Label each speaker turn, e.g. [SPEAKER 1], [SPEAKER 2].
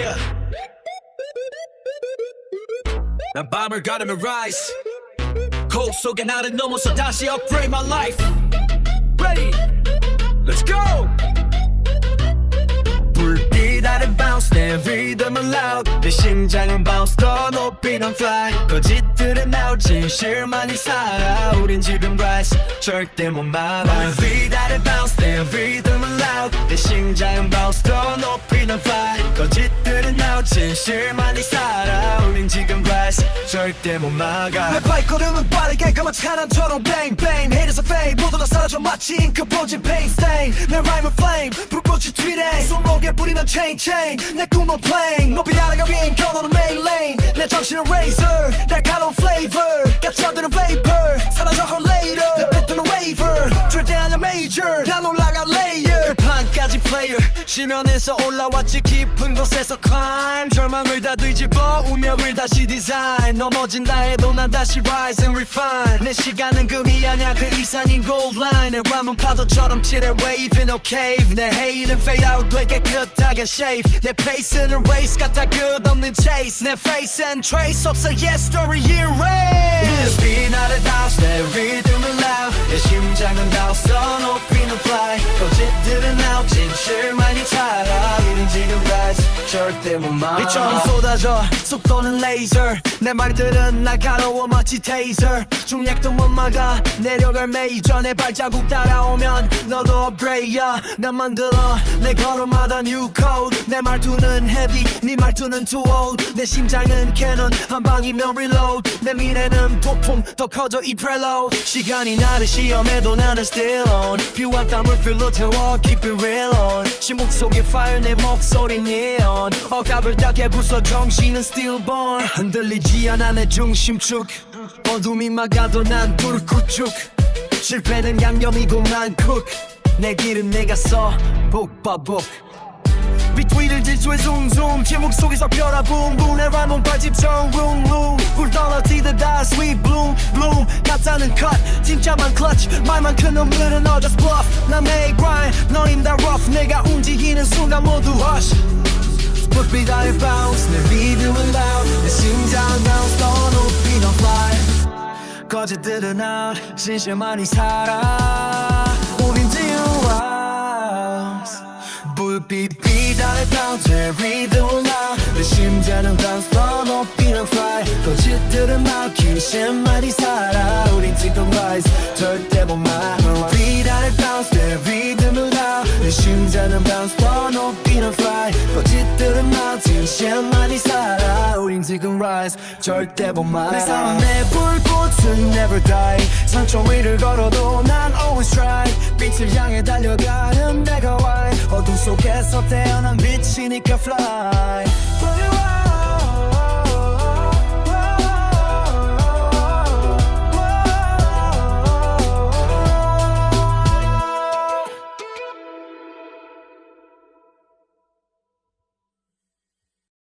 [SPEAKER 1] Yeah. 난 밤을 가르며 rise. 거울 속에 나를 넘어서 다시 upgrade my life. Ready? Let's go. 내 리듬은 loud 내 심장은 bounce 더 높이 난 fly. 거짓들은 out 진실만이 살아 우린 지금 rise. 절대 못 막아. 불빛 아래 bounce 내 리듬은 loud 내 심장은 bounce 더 높이 난 fly. 거짓들은 out 진실만이 살아 우린 지금 rise. 절대 못 막아.
[SPEAKER 2] 내 발걸음은 빠르게 까만 차량처럼. Bang bang 사라져 마치 잉크 번진 stain 내 rhyme flame 불꽃이 튀네 손목에 뿌리는 chain chain 내 꿈은 plane 높이 날아가 윙 겨누는 main lane 내 정신은 razor 날카로운 flavor 갇혀드는 사라 지면에서 올라왔지 깊은 곳에서 climb 절망을 다 뒤집어 운명을 다시 design 넘어진다 해도 난 다시 rise and refine 내 시간은 금이 아냐 그 이상인 gold line 내 람은 파도처럼 칠해 wave in a cave 내 hate은 fade out 되게 깨끗하게 shave 내 pace는 race 같아 끝없는 chase 내 face and trace 없어 yes story erase Speed 나를 bounce 내 rhythm은 loud 내 심장은 더 높이는 fly 거짓들은 out 진실 절대 못 막아 이처럼 쏟아져 속 도는 laser 내 말들은 날카로워 마치 taser 중력도 못 막아 내려갈 메이저. 내 발자국 따라오면 너도 upgrade야. 난 만들어 내 걸음마다 new code. 내 말투는 heavy 네 말투는 too old. 내 심장은 cannon 한 방이면 reload. 내 미래는 폭풍 더 커져 이 preload. 시간이 나를 시험해도 나는 still on. 피와 땀을 필로 태워 keep it real on. 심목 속에 fire 내 목소리 neon 억압을 닿게 부숴 정신은 stillborn. 흔들리지 않아 내 중심축. 어둠이 막아도 난 불구축. 실패는 양념이고 난 cook 내 길은 내가 써. 복바복 비트위를 질주해 숭숭. 제목 속에서 펴라 붕붕 내 람은 발집 정룽룽. 굴 떨어지듯 다 sweet bloom bloom. 가짜는 cut. 진짜만 clutch. 말만 큰 놈들은 all just bluff 나 make grind. 너흰 다 rough. 내가 움직이는 순간 모두 hush 불빛 아래 bounce 내 리듬은 loud 내 심장 bounce 더 높이 넌 fly 거짓들은 out. 진실만이 살아 우린 지금 house 불빛 빛 아래 bounce 내 리듬은 loud 내 심장은 bounce 더 높이 넌 fly 거짓들은 out. 진실만이 살아 우린 지금 rise. 절대 못막 이넌 fly 거짓들은 out 진실만이 살아. 우린 지금 rise. 절대 못 막아. 내 삶은 내 불꽃은 never die. 상처 위를 걸어도 난 always try. 빛을 향해 달려가는 내가 why 어둠 속에서 태어난 빛이니까 fly